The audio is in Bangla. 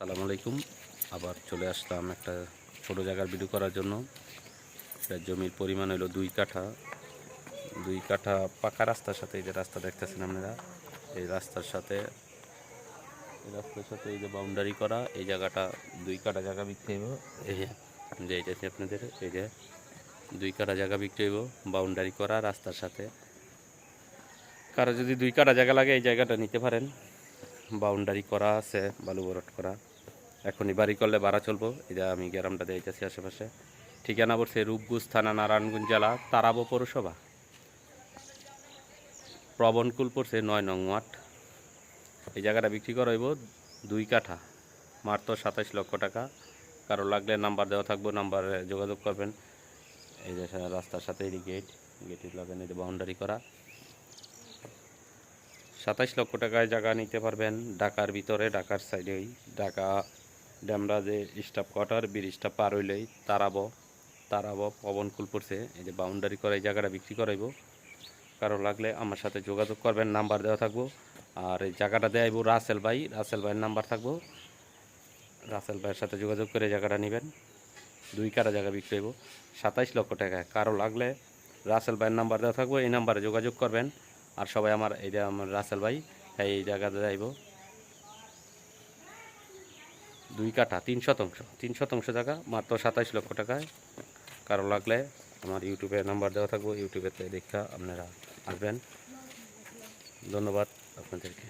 সালাম আলাইকুম। আবার চলে আসলাম একটা ছোট জায়গার ভিডিও করার জন্য। এটা জমির পরিমাণ হলো দুই কাঠা। দুই কাঠা পাকা রাস্তার সাথে এই যে রাস্তা দেখতেছেন আপনারা, এই রাস্তার সাথে, এই রাস্তার সাথে এই যে বাউন্ডারি করা, এই জায়গাটা দুই কাঠা জায়গা বিক্রি হইব। এই যে যে এইটা আপনাদের, এই যে দুই কাঠা জায়গা বিক্রি হইব বাউন্ডারি করা রাস্তার সাথে। কারও যদি দুই কাঠা জায়গা লাগে এই জায়গাটা নিতে পারেন। বাউন্ডারি করা আছে, বালু বরট করা। এখনই বাড়ি করলে ভাড়া চলবো। এটা আমি গ্রামটা দিয়েছি আশেপাশে। ঠিকানা পড়ছে রূপগুজ থানা, নারায়ণগঞ্জ জেলা, তারাবো পৌরসভা। প্রবণকুল পড়ছে নয় নং ওয়াট এই জায়গাটা বিক্রি করা হইব দুই কাঠা। মাত্র সাতাইশ লক্ষ টাকা। কারও লাগলে নাম্বার দেওয়া থাকব, নাম্বারে যোগাযোগ করবেন। এই যে রাস্তার সাথে এই গেট গেটের লাগানো বাউন্ডারি করা। সাতাইশ লক্ষ টাকায় জায়গা নিতে পারবেন ঢাকার ভিতরে, ঢাকার সাইডেই ঢাকা ড্যামরা যে স্টাফ কোয়ার্টার ব্রিজটা পার হইলেই তারাবো তারাবো পবনকুল পড়ছে এই যে বাউন্ডারি করে এই জায়গাটা বিক্রি করাইব। কারও লাগলে আমার সাথে যোগাযোগ করবেন, নাম্বার দেওয়া থাকব। আর এই জায়গাটা দেয়াইব রাসেল ভাই, রাসেল ভাইয়ের নাম্বার থাকব। রাসেল ভাইয়ের সাথে যোগাযোগ করে জায়গাটা নেবেন। দুই কাটা জায়গা বিক্রি হইব। সাতাইশ লক্ষ টাকায় কারও লাগলে রাসেল ভাইয়ের নাম্বার দেওয়া থাকব। এই নাম্বারে যোগাযোগ করবেন। আর সবাই আমার এইটা আমার রাসেল ভাই, এই জায়গাতে যাইব। দুই কাঠা, তিন শতাংশ তিন শতাংশ জায়গা, মাত্র সাতাইশ লক্ষ টাকায়। কারও লাগলে আমার ইউটিউবে নাম্বার দেওয়া থাকব, ইউটিউবেতে দেখা আপনারা আসবেন। ধন্যবাদ আপনাদেরকে।